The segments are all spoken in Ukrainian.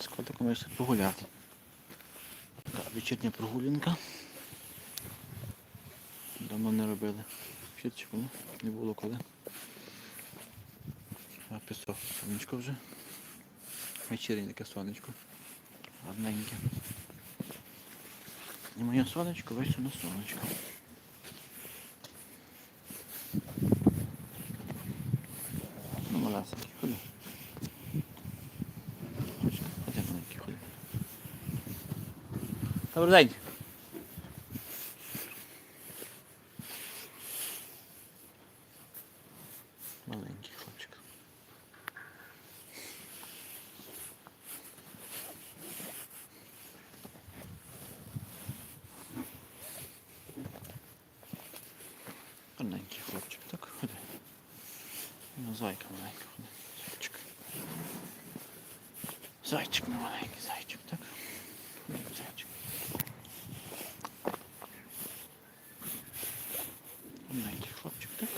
З котиком вийшли погуляти. Така вечірня прогулянка. Давно не робили. Ну, не було коли. А пісок сонечко вже. Вечірнє сонечко. Гарненьке. І моє сонечко вийшло на сонечко. Ну, малесенький. Ходи, ходи, маленький, ходи. Добрий день. Маленький хлопчик. Гарненький хлопчик, так ходи. Ну, зайка маленька, ходи. Зайчик. Зайчик маленький, зайчик, так? Ходи, зайчик. Маленький хлопчик, так?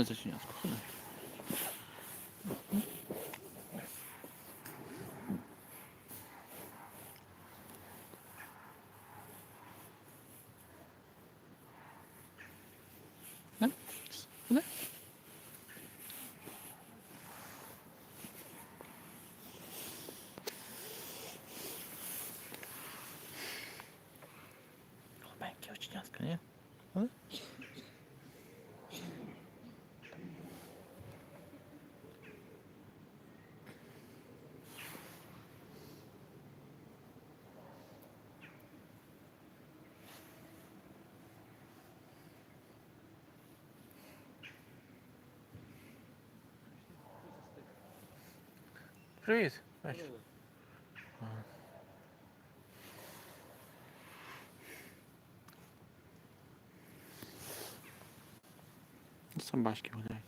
Не зачинятку, ходи. Да? Привіт. Бачиш? Ага. Собачки гуляють.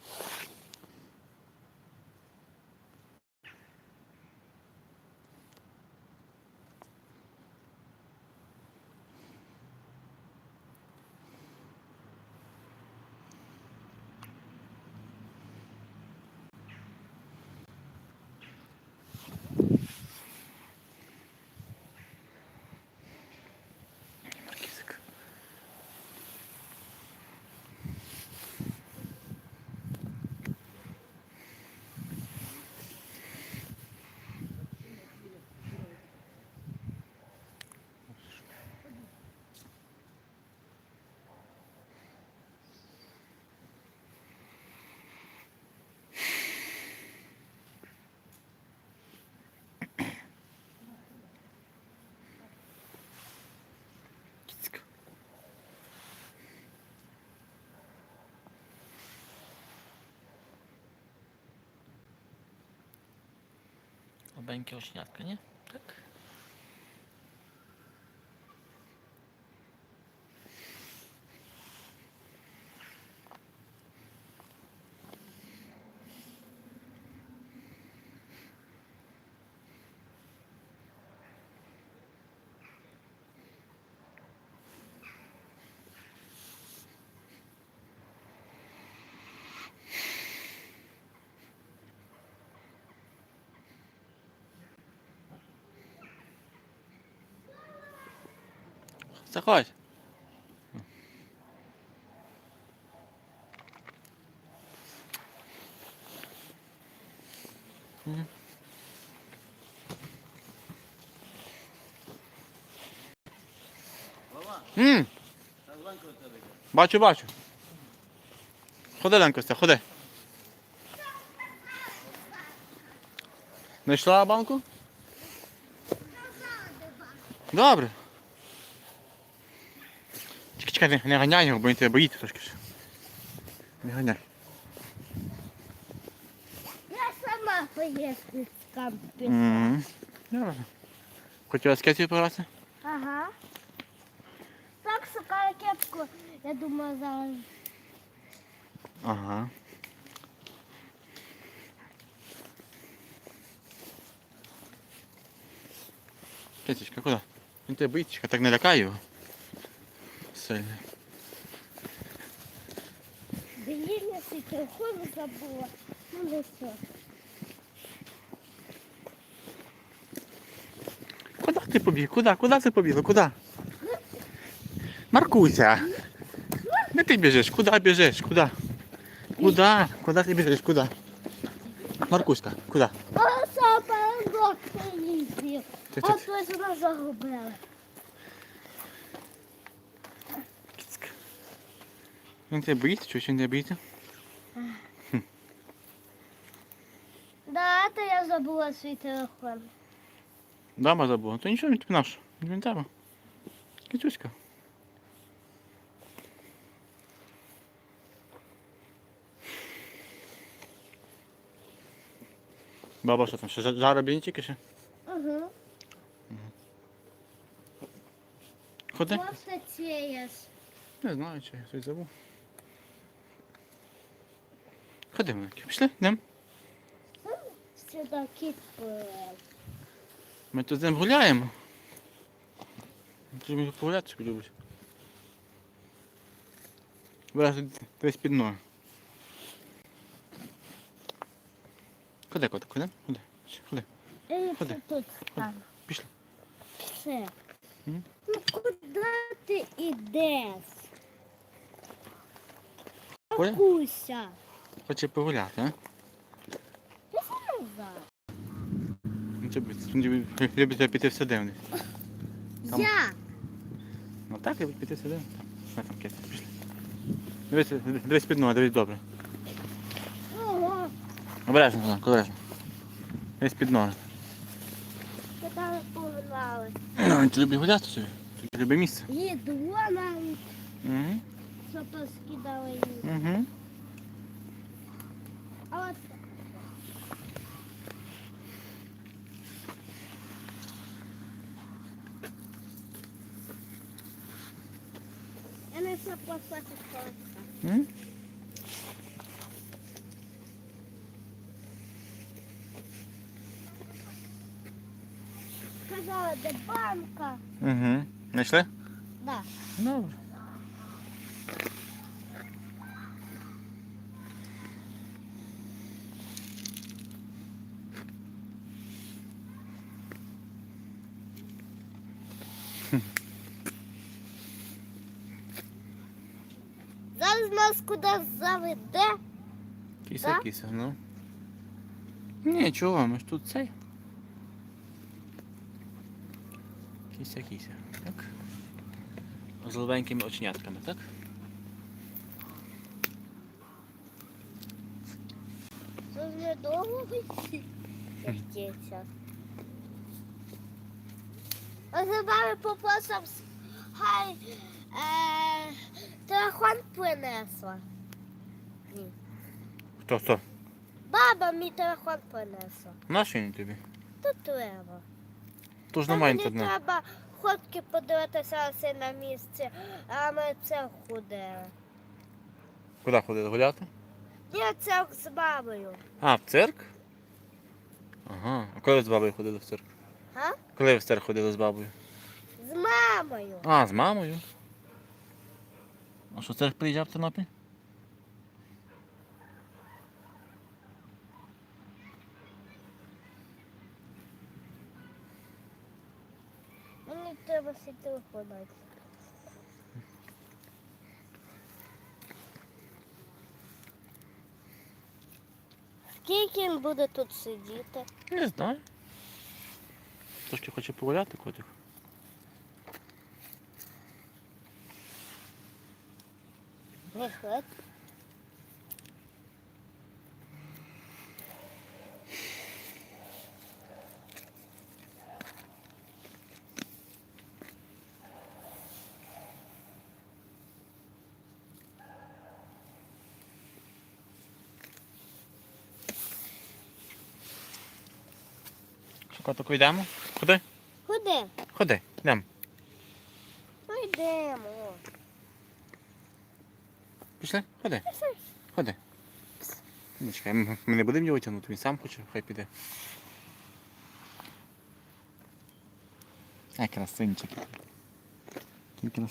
Слабеньке очнятка, ні? Так. Заходь. М, Бачу, бачу. Ходи, Ленкостя, ходи. Знайшла банку? Добре. Чекай, не, не ганяй його, бо він тебе боїться трошки. Не ганяй. Я сама поїду з кампі. Угу. Добре. Хотіла скетів пограти? Ага. Так, шукаю кепку. Я думаю, зараз. Ага. Китечка, куди? Він тебе боїться, так не лякай його. Сильно. Блін, я свій телефон забула. Ну не все. Куди ти побіг? Куди? Куди ти побігла? Куди? Маркуся! Де ти біжиш? Куди біжиш? Куди? Куди? Куди ти біжиш? Куди? Маркуська, куди? Оса передок приїздив. Ти- А ти- хтось нас загубили. Він тебе боїться? Чого він тебе боїться? Да, то я забула свій телефон. Дама забула. То нічого, він тобі наш. Він тебе. Кітюська. Баба, що там? Ще жа- жара тільки ще? Угу. Ходи? Просто цієш. Не знаю, чи я щось забув. Ходи, маленький. Пішли? Йдемо. Сюди кіт плив. Ми тут з ним гуляємо. Ти мені погуляти собі любиш. Зараз десь під ноги. Ходи, котик, ходи? Ходи. Ходи. І Ходи. тут там. Пішли. Все. М? Ну куди ти йдеш? Куся. Хоче погуляти, а? Ну, він любить піти в садивник. Там. Я. Ну так, любить піти в садивник. Там. Там кити. Пішли. Дивись, дивись під ноги, дивись добре. Ого. Обережно, Зонко, обережно. Десь під ноги. Ми там. Ну, ти любиш гуляти собі? Тобі любить місце. Їду навіть, Угу. що поскидали її. Угу. А от я не все послати колеса. Сказала, де банка. Угу. Знайшли? Да. Добре. Зараз нас кудись заведе. Кіся, Да? кіся, ну. Ні, чого, ми ж тут цей. Кіся, кіся. Так. З ловенькими очнятками, так? Це ж недовго вертіться. А за вами хай е, телефон принесла. Ні. Хто, хто? Баба мій телефон принесла. Наш він тобі? Тут треба. Тож Та немає мені інтернету. треба ходки подивитися все на місці, а ми це ходили. Куди ходили гуляти? Ні, це з бабою. А, в цирк? Ага. А коли ви з бабою ходили в цирк? А? Коли ви в цирк ходили з бабою? З мамою. А, з мамою. А що цирк приїжджав в Тернопіль? Мені треба всі телефонати. Скільки він буде тут сидіти? Не знаю. Трошки хоче погуляти котик. Виходь. Що котику йдемо? Ходи? Куди? Ходи, йдемо. Ну йдемо. Пішли? Ходи. Ходи. Не чекай, ми не будемо його тягнути, він сам хоче, хай піде. Ай, красинчик. Який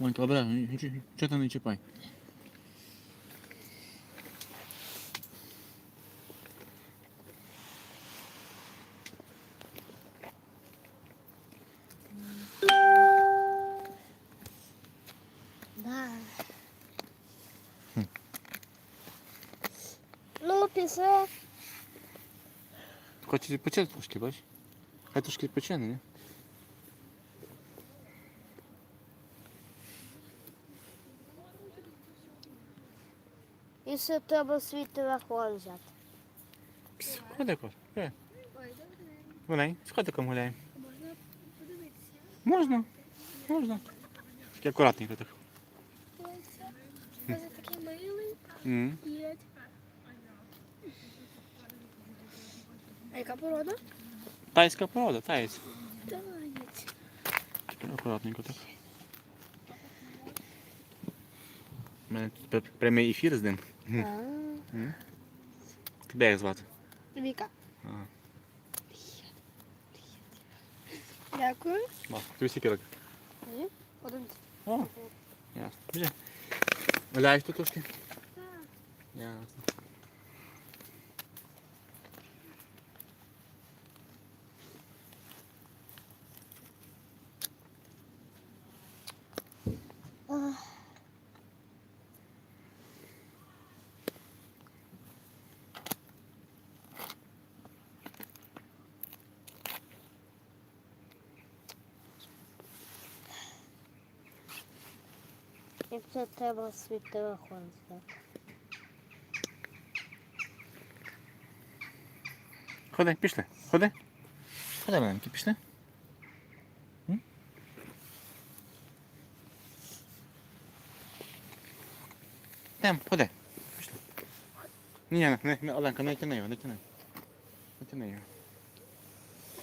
красунчик. Монька, обережно, чого ти не чіпай? Да. Ну, після Хочеш відпочити трошки, бачиш? Хай трошки відпочине, ні? І ще треба свій телефон взяти. Пс, Ходи, кот. Е. Гуляй, з котиком гуляй. Можна подивитися. Можна. Можна. Тільки акуратненько так. Ось це такий милий. М. Є. А яка порода? Тайська порода, таєць. Танець. Тільки акуратненько так. У мене тут пр- прямий ефір з ним. М. Тебе як звати? Віка. Ага. Дякую. Ма, Тобі скільки років? Один. О, ясно. Гуляєш тут трошки? Ясно. І це треба свій телефон взяти. Ходи, пішли. Ходи. Ходи, маленький, пішли. М? Йдем, ходи. Пішли. Ні, ні, не, не, Оленка, не тяни його, не тяни. Не тяни його.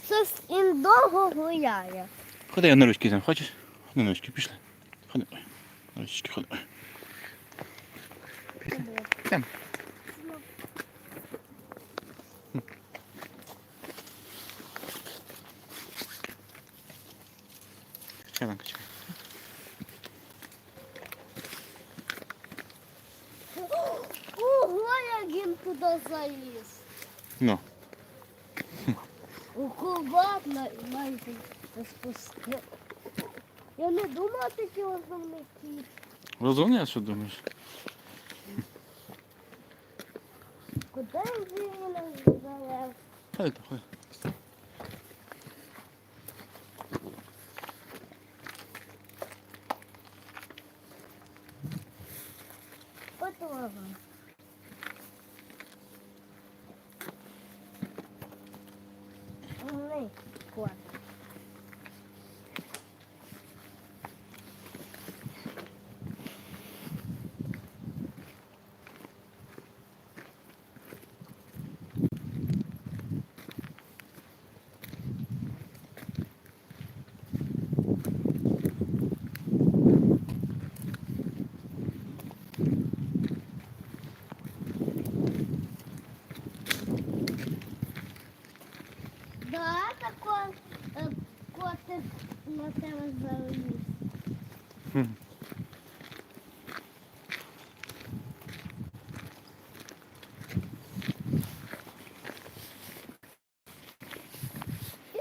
Щось він довго гуляє. Ходи, я на ручки йдемо, хочеш? Ходи на ручки, пішли. Ходи. Ручки, ходи. Йдемо. Чекай, чекай. Ого, як він туди заліз. Ну, Акуратно і майже спустив. Я не думала такі розумний кіт. розумний, а що думаєш? Куди він залез? Ходи, ходи. Потім. Ой, кот.